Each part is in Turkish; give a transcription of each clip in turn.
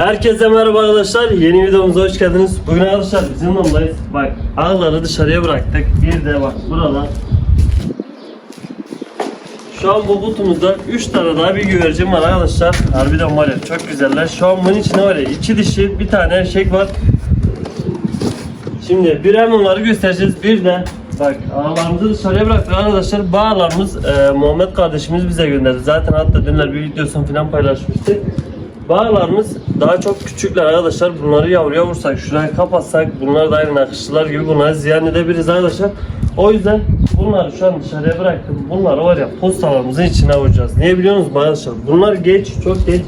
Herkese merhaba arkadaşlar. Yeni videomuza hoş geldiniz. Bugün arkadaşlar bizim yoldayız. Bak ağları dışarıya bıraktık. Bir de bak burada. Şu an bu kutumuzda 3 tane daha bir güvercin var arkadaşlar. Harbiden var ya çok güzeller. Şu an bunun içinde var ya 2 dişi bir tane erkek var. Şimdi birer bunları göstereceğiz. Bir de bak ağlarımızı dışarıya bıraktık arkadaşlar. Bağlarımız e, Muhammed kardeşimiz bize gönderdi. Zaten hatta dünler bir videosunu falan paylaşmıştı. Bağlarımız daha çok küçükler arkadaşlar. Bunları yavruya vursak, şurayı kapatsak bunlar da aynı nakışçılar gibi bunları ziyan edebiliriz arkadaşlar. O yüzden bunları şu an dışarıya bıraktım. Bunları var ya postalarımızın içine vuracağız. Niye biliyor musunuz arkadaşlar? Bunlar geç, çok geç.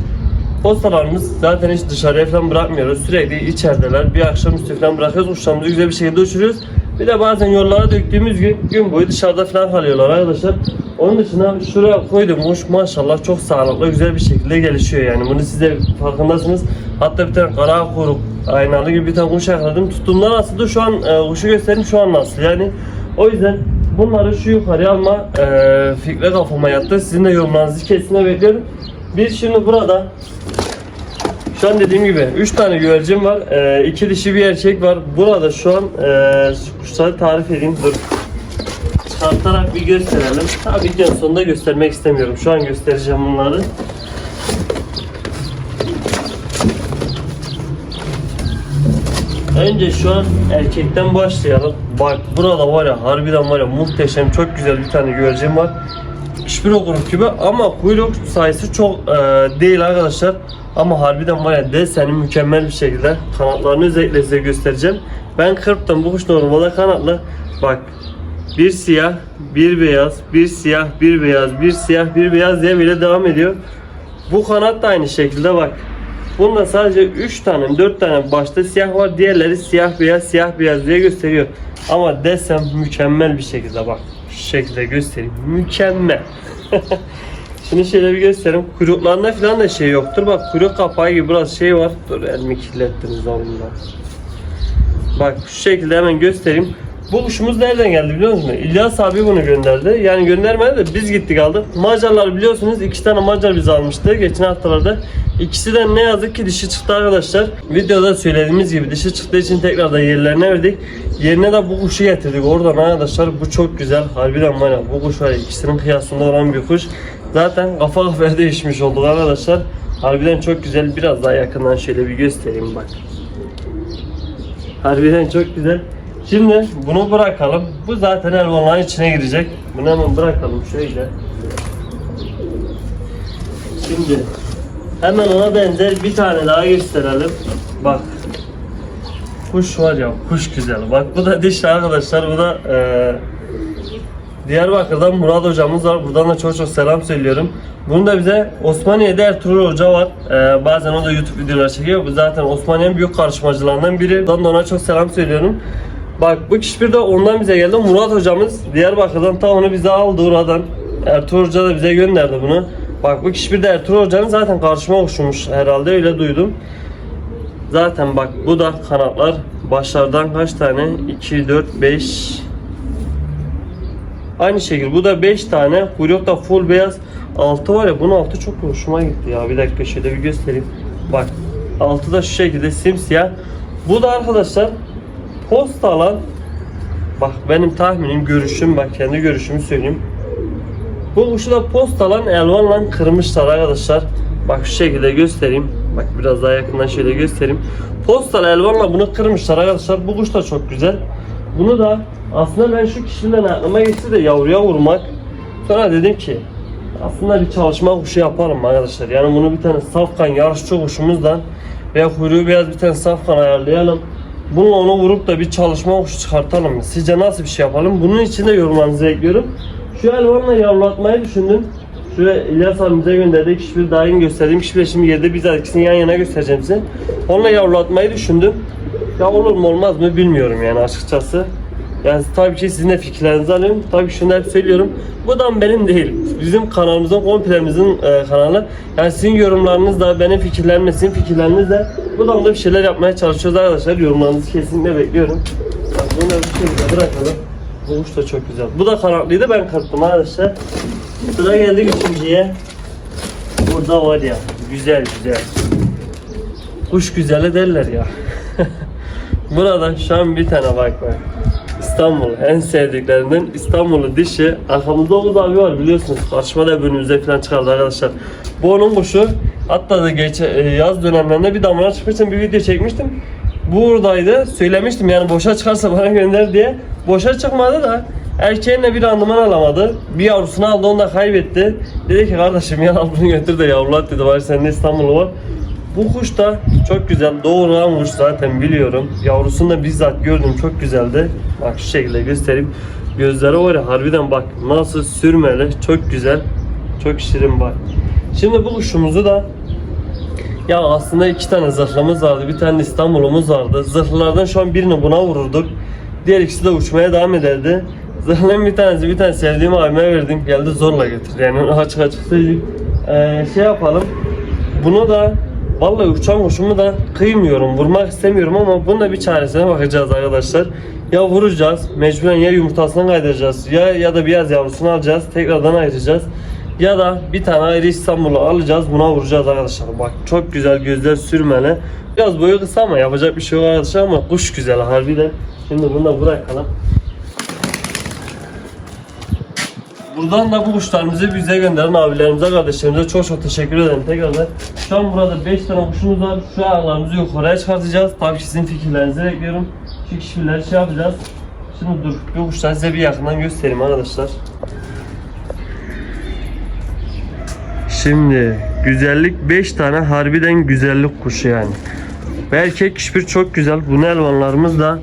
Postalarımız zaten hiç dışarıya falan bırakmıyoruz. Sürekli içerideler. Bir akşamüstü falan bırakıyoruz. Kuşlarımızı güzel bir şekilde uçuruyoruz. Bir de bazen yollara döktüğümüz gün gün boyu dışarıda falan kalıyorlar arkadaşlar. Onun dışında şuraya koydum kuş maşallah çok sağlıklı güzel bir şekilde gelişiyor yani. Bunu siz de farkındasınız. Hatta bir tane kara kuyruk aynalı gibi bir tane kuş yakaladım. Tuttuğumda nasıldı şu an e, kuşu göstereyim şu an nasıl yani. O yüzden bunları şu yukarıya alma e, fikre kafama yattı. Sizin de yorumlarınızı kesinlikle bekliyorum. Biz şimdi burada şu an dediğim gibi 3 tane güvercin var. 2 dişi bir erkek var. Burada şu an e, kuşları tarif edeyim. Dur. Çıkartarak bir gösterelim. Tabii ki sonunda göstermek istemiyorum. Şu an göstereceğim bunları. Önce şu an erkekten başlayalım. Bak burada var ya harbiden var ya muhteşem çok güzel bir tane güvercin var. Hiçbir kuyruk gibi ama kuyruk sayısı çok e, değil arkadaşlar. Ama harbiden var ya deseni mükemmel bir şekilde kanatlarını özellikle size göstereceğim. Ben kırptım bu kuş normalde kanatlı. Bak bir siyah, bir beyaz, bir siyah, bir beyaz, bir siyah, bir beyaz diye bile devam ediyor. Bu kanat da aynı şekilde bak. Bunda sadece 3 tane, 4 tane başta siyah var. Diğerleri siyah beyaz, siyah beyaz diye gösteriyor. Ama desem mükemmel bir şekilde bak. Şu şekilde göstereyim. Mükemmel. Şimdi şöyle bir göstereyim. Kuyruklarında falan da şey yoktur. Bak kuyruk kapağı gibi biraz şey var. Dur elimi kirlettiniz onunla. Bak şu şekilde hemen göstereyim. Bu kuşumuz nereden geldi biliyor musunuz? İlyas abi bunu gönderdi. Yani göndermedi de biz gittik aldık. Macarlar biliyorsunuz iki tane Macar bizi almıştı geçen haftalarda. İkisi de ne yazık ki dişi çıktı arkadaşlar. Videoda söylediğimiz gibi dişi çıktığı için tekrardan yerlerine verdik. Yerine de bu kuşu getirdik. Oradan arkadaşlar bu çok güzel. Harbiden var ya bu kuş var ikisinin kıyasında olan bir kuş. Zaten kafa kafaya değişmiş olduk arkadaşlar. Harbiden çok güzel. Biraz daha yakından şöyle bir göstereyim bak. Harbiden çok güzel. Şimdi bunu bırakalım. Bu zaten elvanların içine girecek. Bunu hemen bırakalım şöyle. Şimdi hemen ona benzer bir tane daha gösterelim. Bak. Kuş var ya, kuş güzel. Bak bu da diş arkadaşlar. Bu da eee Diyarbakır'dan Murat hocamız var. Buradan da çok çok selam söylüyorum. Bunu da bize Osmaniye'de Ertuğrul Hoca var. Ee, bazen o da YouTube videolar çekiyor. Bu zaten Osmaniye'nin büyük karışmacılarından biri. Buradan da ona çok selam söylüyorum. Bak bu kişi de ondan bize geldi. Murat hocamız Diyarbakır'dan ta onu bize aldı oradan. Ertuğrul Hoca da bize gönderdi bunu. Bak bu kişi de Ertuğrul Hoca'nın zaten karşıma uçmuş herhalde öyle duydum. Zaten bak bu da kanatlar başlardan kaç tane? 2, 4, 5, Aynı şekilde bu da 5 tane. Kuyruk da full beyaz. Altı var ya bunun altı çok hoşuma gitti ya. Bir dakika şöyle bir göstereyim. Bak altı da şu şekilde simsiyah. Bu da arkadaşlar posta alan bak benim tahminim görüşüm bak kendi görüşümü söyleyeyim. Bu kuşu da postalan elvanla kırmışlar arkadaşlar. Bak şu şekilde göstereyim. Bak biraz daha yakından şöyle göstereyim. Postal elvanla bunu kırmışlar arkadaşlar. Bu kuş da çok güzel. Bunu da aslında ben şu kişiden aklıma geçti de yavruya vurmak. Sonra dedim ki aslında bir çalışma kuşu yapalım arkadaşlar. Yani bunu bir tane safkan yarışçı kuşumuzdan veya kuyruğu beyaz bir tane safkan ayarlayalım. Bununla onu vurup da bir çalışma kuşu çıkartalım? Sizce nasıl bir şey yapalım? Bunun için de yorumlarınızı bekliyorum. Şu elvanla yavrulatmayı düşündüm. Şuraya İlyas abimize gönderdik. Yeni gösterdiğim kişi de şimdi yerde biz ikisini yan yana göstereceğim size. Onunla yavrulatmayı düşündüm. Ya olur mu olmaz mı bilmiyorum yani açıkçası. Yani tabii ki sizin de fikirlerinizi alıyorum. Tabii şunu hep söylüyorum. Bu da benim değil. Bizim kanalımızın, kompilemizin e, kanalı. Yani sizin yorumlarınız da, benim fikirlerim de, sizin fikirleriniz de. Buradan da bir şeyler yapmaya çalışıyoruz arkadaşlar. Yorumlarınızı kesinlikle bekliyorum. Bak bunu da bir şekilde bırakalım. Bu kuş da çok güzel. Bu da kanatlıydı ben kırptım arkadaşlar. Sıra geldik üçüncüye. Burada var ya güzel güzel. kuş güzeli derler ya. Burada şu an bir tane bak bak. İstanbul en sevdiklerinden İstanbul'u dişi. Arkamızda Oğuz abi var biliyorsunuz. Karşıma da önümüze falan çıkardı arkadaşlar. Bu onun kuşu. Hatta da geç, e, yaz dönemlerinde bir damla çıkmıştım bir video çekmiştim. Buradaydı. Söylemiştim yani boşa çıkarsa bana gönder diye. Boşa çıkmadı da erkeğinle bir randıman alamadı. Bir yavrusunu aldı onu da kaybetti. Dedi ki kardeşim ya al bunu götür de yavrulat dedi. Var sende İstanbul'u var. Bu kuş da çok güzel. Doğuran kuş zaten biliyorum. Yavrusunu da bizzat gördüm. Çok güzeldi. Bak şu şekilde göstereyim. Gözleri var ya harbiden bak nasıl sürmeli. Çok güzel. Çok şirin bak. Şimdi bu kuşumuzu da ya aslında iki tane zırhlımız vardı. Bir tane İstanbul'umuz vardı. Zırhlılardan şu an birini buna vururduk. Diğer ikisi de uçmaya devam ederdi. Zırhlının bir tanesi bir tane sevdiğim abime verdim. Geldi zorla getirdi. Yani açık açık söyleyeyim. Ee, şey yapalım. Bunu da vallahi uçan kuşumu da kıymıyorum. Vurmak istemiyorum ama bunun bir çaresine bakacağız arkadaşlar. Ya vuracağız. Mecburen ya yumurtasını kaydıracağız. Ya ya da biraz yavrusunu alacağız. Tekrardan ayıracağız. Ya da bir tane ayrı İstanbul'u alacağız. Buna vuracağız arkadaşlar. Bak çok güzel gözler sürmeli. Biraz boyu kısa ama yapacak bir şey yok arkadaşlar ama kuş güzel harbiden. Şimdi bunu da bırakalım. Buradan da bu kuşlarımızı bize gönderen abilerimize, kardeşlerimize çok çok teşekkür ederim tekrardan. Şu an burada 5 tane kuşumuz var. Şu ayarlarımızı yukarıya çıkartacağız. Tabii ki sizin fikirlerinizi bekliyorum. Şu kişileri şey yapacağız. Şimdi dur, bu kuşları size bir yakından göstereyim arkadaşlar. Şimdi güzellik 5 tane harbiden güzellik kuşu yani. Ve erkek kişbir çok güzel. Bunu elvanlarımız da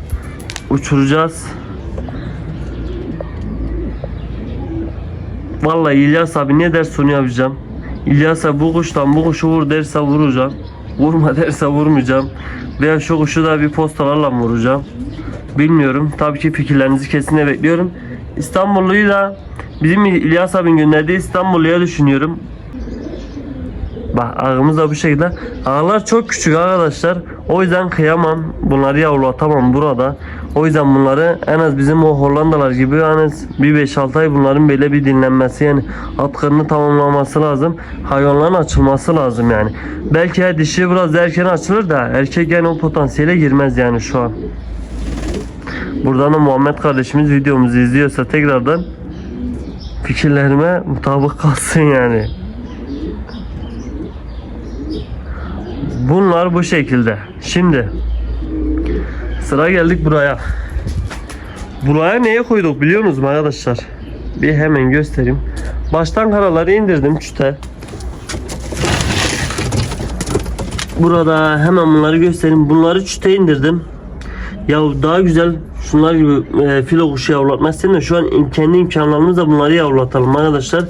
uçuracağız. Vallahi İlyas abi ne derse onu yapacağım. İlyas abi bu kuştan bu kuşu vur derse vuracağım. Vurma derse vurmayacağım. Veya şu kuşu da bir postalarla vuracağım. Bilmiyorum. Tabii ki fikirlerinizi kesinlikle bekliyorum. İstanbulluyu da bizim İlyas abinin gönderdiği İstanbulluya düşünüyorum. Bak ağımız da bu şekilde. Ağlar çok küçük arkadaşlar. O yüzden kıyamam. Bunları yavrulatamam burada. O yüzden bunları en az bizim o Hollandalar gibi en az bir 5-6 ay bunların böyle bir dinlenmesi yani atkırını tamamlaması lazım. Hayvanların açılması lazım yani. Belki her dişi biraz erken açılır da erkek yani o potansiyele girmez yani şu an. Buradan da Muhammed kardeşimiz videomuzu izliyorsa tekrardan fikirlerime mutabık kalsın yani. Bunlar bu şekilde. Şimdi sıra geldik buraya. Buraya neye koyduk biliyor musunuz arkadaşlar? Bir hemen göstereyim. Baştan karaları indirdim çüte. Burada hemen bunları göstereyim. Bunları çüte indirdim. Ya daha güzel şunlar gibi e, filo kuşu yavrulatmak istedim de şu an kendi imkanlarımızla bunları yavrulatalım arkadaşlar.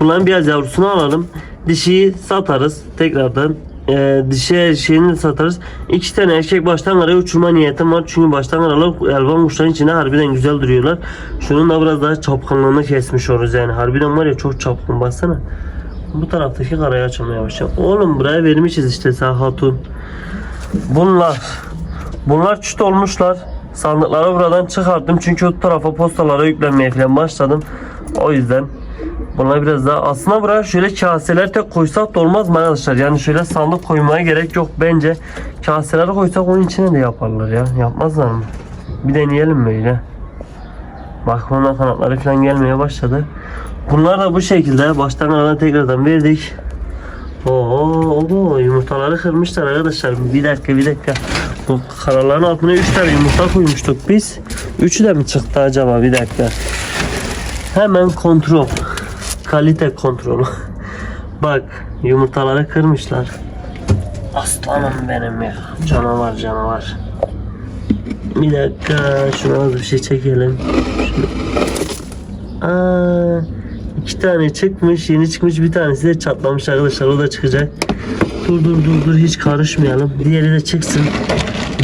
Bunların biraz yavrusunu alalım. Dişiyi satarız tekrardan. E, dişi de satarız. İki tane erkek baştan karaya uçurma niyetim var. Çünkü baştan karalar elvan kuşların içinde harbiden güzel duruyorlar. Şunun da biraz daha çapkınlığını kesmiş oluruz yani. Harbiden var ya çok çapkın baksana. Bu taraftaki karayı açmaya başlayacağım. Oğlum buraya vermişiz işte sağ hatun. Bunlar Bunlar çüt olmuşlar. Sandıkları buradan çıkarttım çünkü o tarafa postalara yüklenmeye falan başladım. O yüzden bunlar biraz daha aslında buraya şöyle kaseler tek koysak da olmaz mı arkadaşlar? Yani şöyle sandık koymaya gerek yok bence. Kaseleri koysak onun içine de yaparlar ya. Yapmazlar mı? Bir deneyelim böyle. Bak bundan kanatları falan gelmeye başladı. Bunlar da bu şekilde baştan aradan tekrardan verdik. Oo, oo, yumurtaları kırmışlar arkadaşlar. Bir dakika bir dakika. Bu karaların altına 3 tane yumurta koymuştuk biz. Üçü de mi çıktı acaba? Bir dakika. Hemen kontrol. Kalite kontrolü. Bak yumurtaları kırmışlar. Aslanım benim ya. Canavar canavar. Bir dakika şuna az bir şey çekelim. Aa, iki tane çıkmış, yeni çıkmış bir tanesi de çatlamış arkadaşlar. O da çıkacak. Dur dur dur dur hiç karışmayalım. Diğeri de çıksın.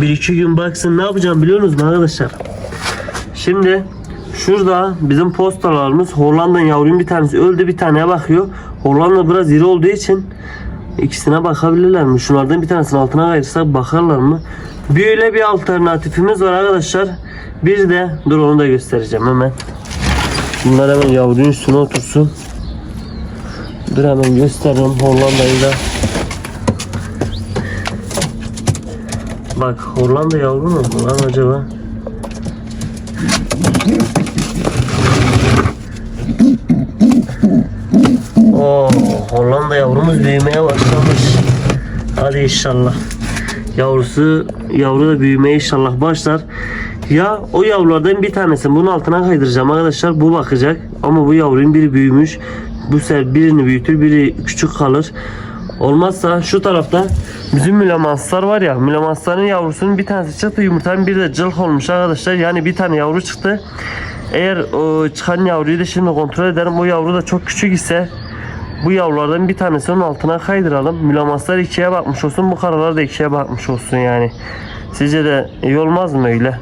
Bir iki gün baksın. Ne yapacağım biliyor musunuz arkadaşlar? Şimdi şurada bizim postalarımız Hollanda'nın yavrunun bir tanesi öldü bir taneye bakıyor. Hollanda biraz iri olduğu için ikisine bakabilirler mi? Şunlardan bir tanesinin altına kayırsak bakarlar mı? Böyle bir alternatifimiz var arkadaşlar. Bir de dur onu da göstereceğim hemen. Bunlar hemen yavrunun üstüne otursun. Dur hemen göstereyim Hollanda'yı da. Bak Hollanda yavru mu lan acaba? Oo, Hollanda yavrumuz büyümeye başlamış. Hadi inşallah. Yavrusu yavru da büyümeye inşallah başlar. Ya o yavrulardan bir tanesini bunun altına kaydıracağım arkadaşlar. Bu bakacak ama bu yavrunun biri büyümüş. Bu sefer birini büyütür, biri küçük kalır. Olmazsa şu tarafta bizim mülamanslar var ya mülamansların yavrusunun bir tanesi çıktı yumurtanın biri de cılk olmuş arkadaşlar. Yani bir tane yavru çıktı. Eğer o çıkan yavruyu da şimdi kontrol ederim. O yavru da çok küçük ise bu yavrulardan bir tanesinin altına kaydıralım. Mülamanslar ikiye bakmış olsun. Bu karalar da ikiye bakmış olsun yani. Sizce de iyi olmaz mı öyle?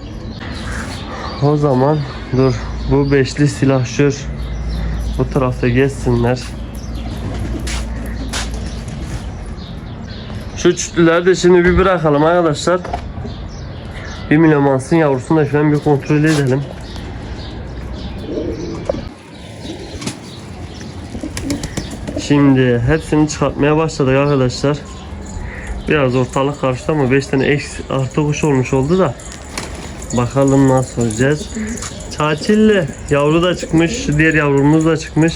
O zaman dur. Bu beşli silahşör bu tarafta gezsinler. Şu çütlüleri de şimdi bir bırakalım arkadaşlar. Bir milyomansın yavrusunu da şöyle bir kontrol edelim. Şimdi hepsini çıkartmaya başladık arkadaşlar. Biraz ortalık karıştı ama 5 tane eksi artı kuş olmuş oldu da. Bakalım nasıl olacağız. Çaçilli yavru da çıkmış. Diğer yavrumuz da çıkmış.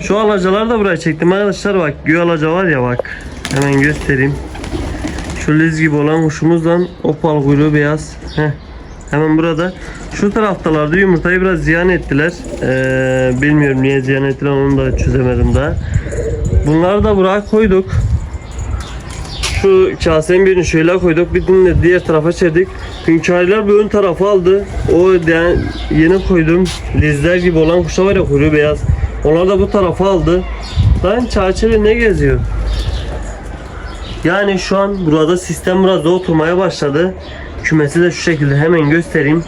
Şu alacaları da buraya çektim arkadaşlar bak. Göğe alaca var ya bak. Hemen göstereyim. Şu liz gibi olan kuşumuzla opal kuyruğu beyaz. Heh. Hemen burada. Şu taraftalarda yumurtayı biraz ziyan ettiler. Ee, bilmiyorum niye ziyan ettiler onu da çözemedim daha. Bunları da buraya koyduk. Şu kasenin birini şöyle koyduk. Bir de diğer tarafa çevirdik. Hünkâriler bu ön tarafa aldı. O de- yeni koydum. Lizler gibi olan kuşa var ya kuyruğu beyaz. Onlar da bu tarafa aldı. Lan çerçeve ne geziyor? Yani şu an burada sistem biraz oturmaya başladı. Kümesi de şu şekilde hemen göstereyim.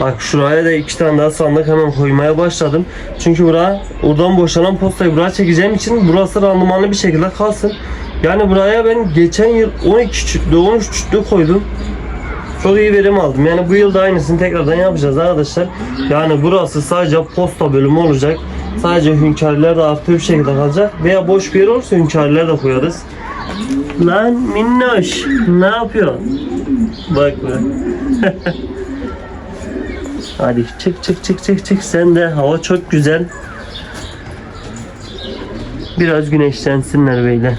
Bak şuraya da iki tane daha sandık hemen koymaya başladım. Çünkü buraya oradan boşalan postayı buraya çekeceğim için burası randımanlı bir şekilde kalsın. Yani buraya ben geçen yıl 12 çütlü 13 çütlü koydum. Çok iyi verim aldım. Yani bu yıl da aynısını tekrardan yapacağız arkadaşlar. Yani burası sadece posta bölümü olacak. Sadece hünkârlar da artı bir şekilde kalacak. Veya boş bir yer olursa hünkârlar da koyarız. Lan minnoş ne yapıyorsun? Bak bak. Hadi çık çık çık çık çık sen de hava çok güzel. Biraz güneşlensinler böyle.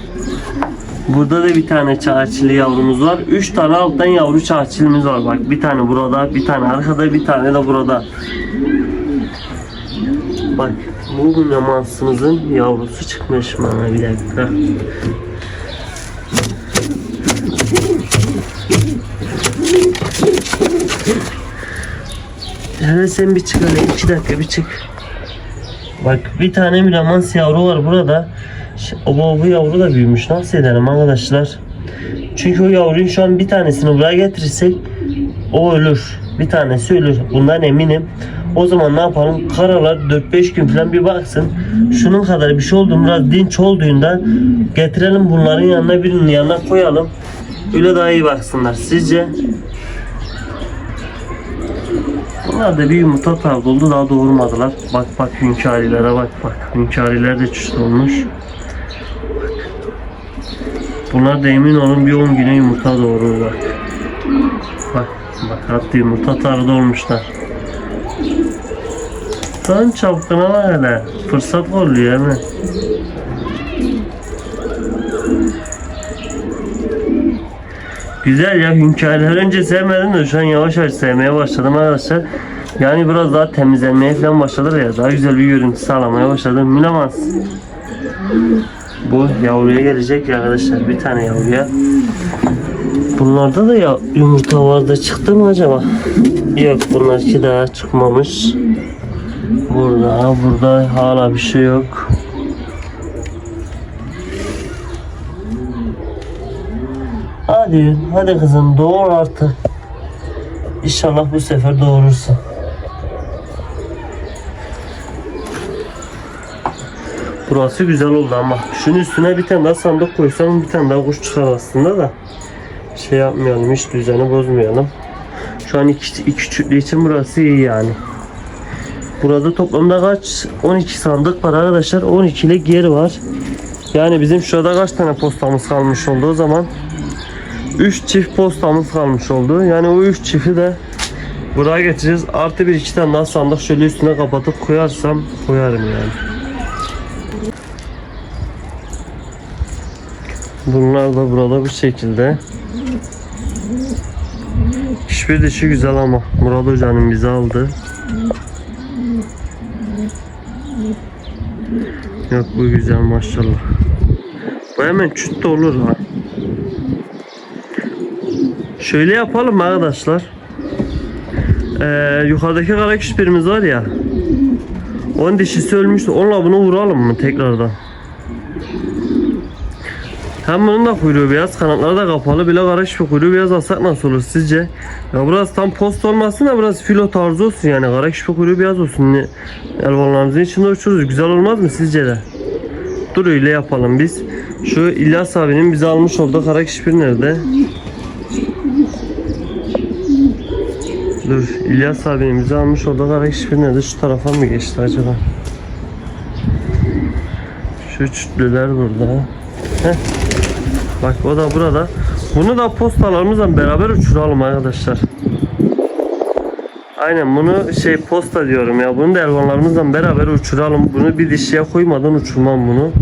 Burada da bir tane çağçili yavrumuz var. Üç tane alttan yavru çağçilimiz var. Bak bir tane burada, bir tane arkada, bir tane de burada. Bak bu namansımızın yavrusu çıkmış bana bir dakika. Hele sen bir çık hele iki dakika bir çık. Bak bir tane mülemans yavru var burada. Ş- O bu, yavru da büyümüş. Nasıl edelim arkadaşlar? Çünkü o yavruyu şu an bir tanesini buraya getirirsek o ölür. Bir tanesi ölür. Bundan eminim. O zaman ne yapalım? Karalar 4-5 gün falan bir baksın. Şunun kadar bir şey oldu biraz dinç olduğunda getirelim bunların yanına birinin yanına koyalım. Öyle daha iyi baksınlar. Sizce? Bunlar da bir yumurta tarzı oldu daha doğurmadılar. Bak bak hünkârilere bak bak. Hünkâriler de. Bak. Bunlar da emin olun bir 10 güne yumurta doğurur bak. Bak hatta yumurta tarzı olmuşlar. Lan çapkına bak hele. Fırsat oluyor hemen. Güzel ya hünkârlar önce sevmedim de şu an yavaş yavaş sevmeye başladım arkadaşlar. Yani biraz daha temizlenmeye falan başladı ya daha güzel bir görüntü sağlamaya başladım. Mülemaz. Bu yavruya gelecek ya arkadaşlar bir tane yavruya. Bunlarda da ya yumurta vardı çıktı mı acaba? Yok bunlar iki daha çıkmamış. Burada burada hala bir şey yok. Hadi, hadi kızım doğur artık. İnşallah bu sefer doğurursun. Burası güzel oldu ama şunun üstüne bir tane daha sandık koysam bir tane daha kuş çıkar aslında da şey yapmayalım hiç düzeni bozmayalım. Şu an iki, iki küçüklüğü için burası iyi yani. Burada toplamda kaç? 12 sandık var arkadaşlar. 12'lik yer var. Yani bizim şurada kaç tane postamız kalmış oldu o zaman? 3 çift postamız kalmış oldu. Yani o 3 çifti de buraya getireceğiz. Artı bir iki tane daha sandık şöyle üstüne kapatıp koyarsam koyarım yani. Bunlar da burada bu şekilde. Hiçbir dişi güzel ama Murat Hoca'nın bize aldı. Yok bu güzel maşallah. Bu hemen çüt de olur ha. Şöyle yapalım arkadaşlar. Ee, yukarıdaki kara küspirimiz var ya. Onun dişisi ölmüştü. Onunla bunu vuralım mı tekrardan? Hem bunun da kuyruğu beyaz, kanatları da kapalı. Bile kara küspir kuyruğu beyaz alsak nasıl olur sizce? Ya burası tam post olmasın da burası filo tarzı olsun yani. Kara küspir kuyruğu beyaz olsun. Elvanlarımızın içinde uçururuz. Güzel olmaz mı sizce de? Dur öyle yapalım biz. Şu İlyas abinin bize almış olduğu kara küspir nerede? Dur İlyas abinin bize almış kara küspir nerede? Şu tarafa mı geçti acaba? Şu çütlüler burada. Heh. Bak o da burada. Bunu da postalarımızla beraber uçuralım arkadaşlar. Aynen bunu şey posta diyorum ya. Bunu da elvanlarımızla beraber uçuralım. Bunu bir dişiye koymadan uçurmam bunu.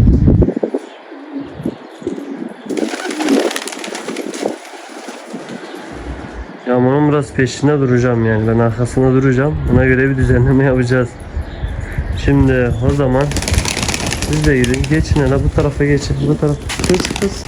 Bunun biraz peşinde duracağım yani. Ben arkasında duracağım. Buna göre bir düzenleme yapacağız. Şimdi o zaman siz de gidin. Geçin hele bu tarafa geçin. Bu tarafa. Kız kız.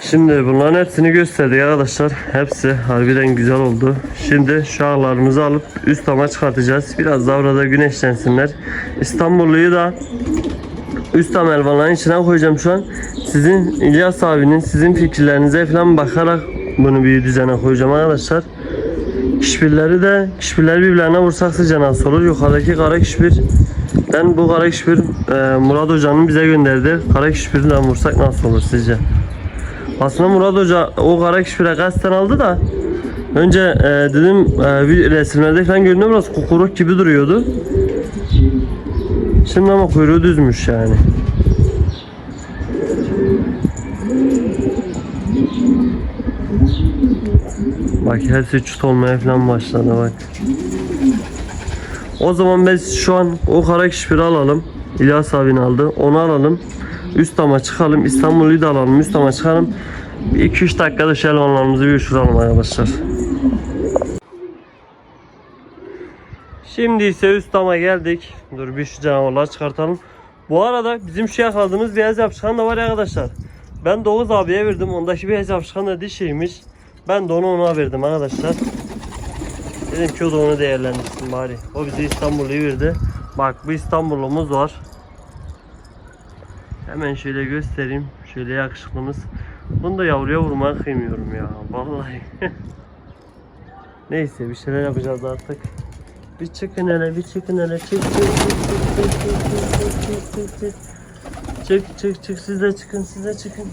Şimdi bunların hepsini gösterdik arkadaşlar. Hepsi harbiden güzel oldu. Şimdi şu ağlarımızı alıp üst tama çıkartacağız. Biraz daha orada güneşlensinler. İstanbulluyu da üst tam elvanların içine koyacağım şu an. Sizin İlyas abinin sizin fikirlerinize falan bakarak bunu bir düzene koyacağım arkadaşlar. Kişbirleri de kişbirleri birbirlerine vursak nasıl olur? Yukarıdaki kara kişbir ben bu kara kişbir e, Murat Hoca'nın bize gönderdi. Kara kişbirle vursak nasıl olur sizce? Aslında Murat Hoca o kara kişbire kasten aldı da önce e, dedim e, bir resimlerde falan görünüyor biraz kukuruk gibi duruyordu. Şimdi ama kuyruğu düzmüş yani. Bak hepsi çut olmaya falan başladı bak. O zaman biz şu an o kara alalım. İlyas abin aldı. Onu alalım. Üst tama çıkalım. İstanbul'u da alalım. Üst tama çıkalım. 2-3 dakikada şu elvanlarımızı bir uçuralım arkadaşlar. Şimdi ise üst tama geldik. Dur bir şu canavarları çıkartalım. Bu arada bizim şu yakaladığımız beyaz yapışkan da var arkadaşlar. Ben Doğuz abiye verdim. Ondaki beyaz yapışkan da dişiymiş. Ben de onu ona verdim arkadaşlar. Dedim ki o da onu değerlendirsin bari. O bize İstanbul'u verdi. Bak bu İstanbul'umuz var. Hemen şöyle göstereyim. Şöyle yakışıklımız. Bunu da yavruya vurmaya kıymıyorum ya. Vallahi. Neyse bir şeyler yapacağız artık. Bir çıkın hele, bir çıkın hele. Çık, çık, çık, çık, çık, çık, çık, çık, çık, çık. Çık, çık, çık, siz de çıkın, siz de çıkın.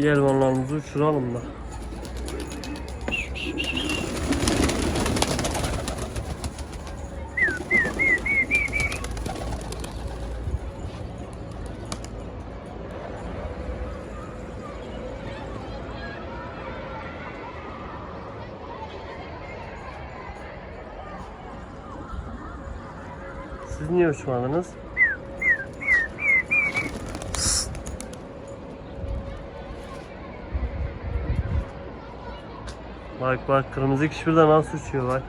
Bir elvanlarımızı uçuralım da. Siz niye uçmadınız? Bak bak kırmızı kişi de nasıl uçuyor bak.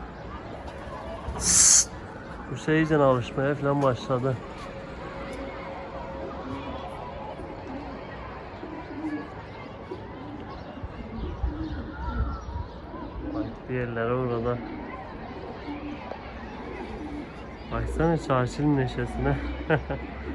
Bu şey iyice alışmaya falan başladı. Bak diğerleri orada. Baksana çarşının neşesine.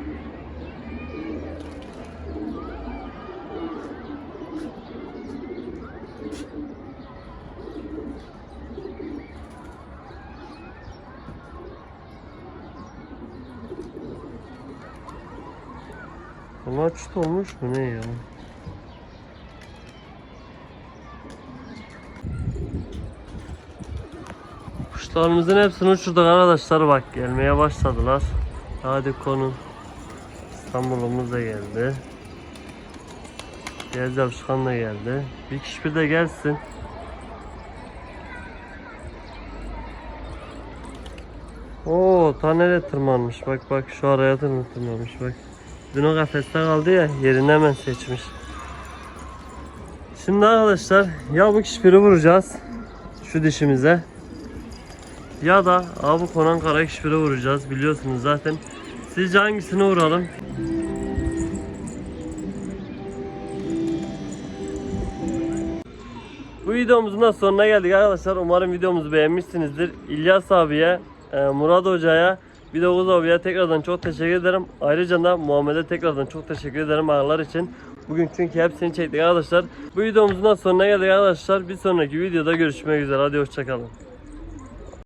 Vallahi olmuş mu ne ya? Kuşlarımızın hepsini uçurduk arkadaşlar bak gelmeye başladılar. Hadi konun. İstanbul'umuz da geldi. Gez Yapışkan da geldi. Bir kişi bir de gelsin. Oo tanele tırmanmış bak bak şu araya tırmanmış bak. Dün o kafeste kaldı ya yerini hemen seçmiş. Şimdi arkadaşlar ya bu kişpiri vuracağız şu dişimize ya da abi konan kara kişpiri vuracağız biliyorsunuz zaten. Sizce hangisini vuralım? Bu videomuzun da sonuna geldik arkadaşlar. Umarım videomuzu beğenmişsinizdir. İlyas abiye, e, Murat Hoca'ya, bir de Oğuz abiye tekrardan çok teşekkür ederim. Ayrıca da Muhammed'e tekrardan çok teşekkür ederim ağlar için. Bugün çünkü hepsini çektik arkadaşlar. Bu videomuzun da sonuna geldik arkadaşlar. Bir sonraki videoda görüşmek üzere. Hadi hoşçakalın.